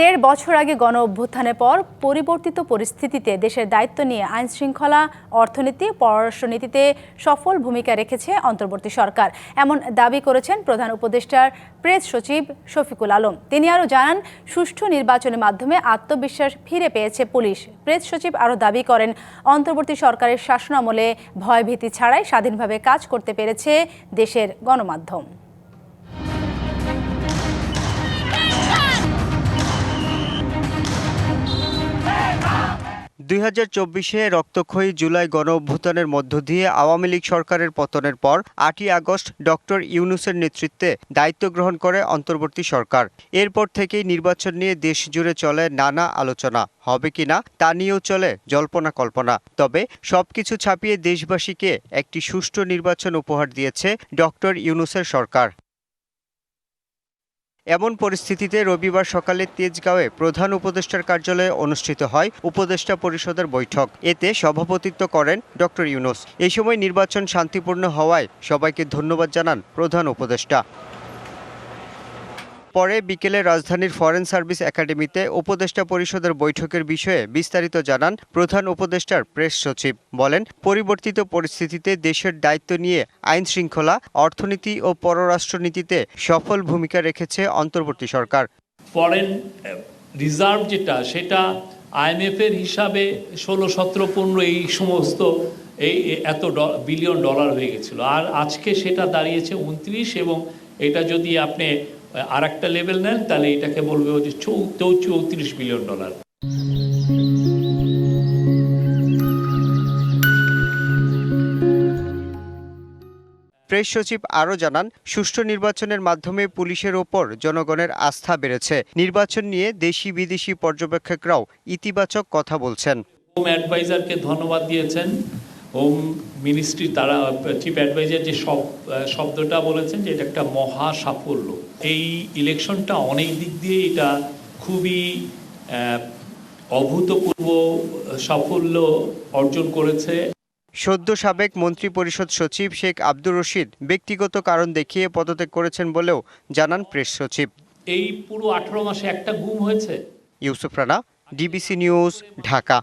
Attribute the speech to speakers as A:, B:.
A: দেড় বছর আগে গণ অভ্যুত্থানের পর পরিবর্তিত পরিস্থিতিতে দেশের দায়িত্ব নিয়ে আইন শৃঙ্খলা অর্থনীতি পররাষ্ট্রনীতিতে সফল ভূমিকা রেখেছে অন্তর্বর্তী সরকার। এমন দাবি করেছেন প্রধান উপদেষ্টার প্রেস সচিব শফিকুল আলম। তিনি আরও জানান, সুষ্ঠু নির্বাচনের মাধ্যমে আত্মবিশ্বাস ফিরে পেয়েছে পুলিশ। প্রেস সচিব আরও দাবি করেন, অন্তর্বর্তী সরকারের শাসনামলে ভয়ভীতি ছাড়াই স্বাধীনভাবে কাজ করতে পেরেছে দেশের গণমাধ্যম।
B: দুই হাজার চব্বিশে রক্তক্ষয়ী জুলাই গণ অভ্যুত্থানের মধ্য দিয়ে আওয়ামী লীগ সরকারের পতনের পর আটই আগস্ট ডক্টর ইউনুসের নেতৃত্বে দায়িত্ব গ্রহণ করে অন্তর্বর্তী সরকার। এরপর থেকেই নির্বাচন নিয়ে দেশ জুড়ে চলে নানা আলোচনা। হবে কিনা তা নিয়েও চলে জল্পনা কল্পনা। তবে সবকিছু ছাপিয়ে দেশবাসীকে একটি সুষ্ঠু নির্বাচন উপহার দিয়েছে ডক্টর ইউনুসের সরকার। এমন পরিস্থিতিতে রবিবার সকালে তেজগাঁওয়ে প্রধান উপদেষ্টার কার্যালয়ে অনুষ্ঠিত হয় উপদেষ্টা পরিষদের বৈঠক। এতে সভাপতিত্ব করেন ডক্টর ইউনুস। এই সময় নির্বাচন শান্তিপূর্ণ হওয়ায় সবাইকে ধন্যবাদ জানান প্রধান উপদেষ্টা। পরে বিকেলে রাজধানীর ফরেন সার্ভিস একাডেমিতে উপদেষ্টা পরিষদের বৈঠকের বিষয়ে বিস্তারিত জানান প্রধান উপদেষ্টার প্রেস সচিব। বলেন, পরিবর্তিত পরিস্থিতিতে দেশের দায়িত্ব নিয়ে আইন শৃঙ্খলা অর্থনীতি ও পররাষ্ট্রনীতিতে সফল ভূমিকা রেখেছে অন্তর্বর্তী সরকার।
C: ফরেন রিজার্ভ যেটা, সেটা আইএমএফ এর হিসাবে ষোলো, সতেরো, পনেরো এই সমস্ত এই এত বিলিয়ন ডলার হয়ে গেছিল। আর আজকে সেটা দাঁড়িয়েছে উনত্রিশ এবং এটা যদি আপনি আর একটা লেভেল নেন তাহলে এটাকে বলবে যে চৌ চৌত্রিশ বিলিয়ন ডলার
B: প্রেস সচিব আরও জানান সুষ্ঠু নির্বাচনের মাধ্যমে পুলিশের ওপর জনগণের আস্থা বেড়েছে। নির্বাচন নিয়ে দেশি বিদেশি পর্যবেক্ষকরাও ইতিবাচক কথা বলছেন।
C: হোম অ্যাডভাইজারকে ধন্যবাদ দিয়েছেন। হোম মিনিস্ট্রি তারা চিফ অ্যাডভাইজার যে সব শব্দটা বলেছেন যে এটা একটা মহা সাফল্য। এই ইলেকশনটা অনেক দিক দিয়ে এটা খুবই অভূতপূর্ব সাফল্য অর্জন করেছে।
B: সদ্য সাবেক মন্ত্রী পরিষদ সচিব শেখ আব্দুর রশিদ ব্যক্তিগত কারণ দেখিয়ে পদত্যাগ করেছেন বলেও জানান প্রেস সচিব।
C: এই পুরো আঠারো মাসে একটা গুম হয়েছে?
B: Yusuf Rana DBC news Dhaka.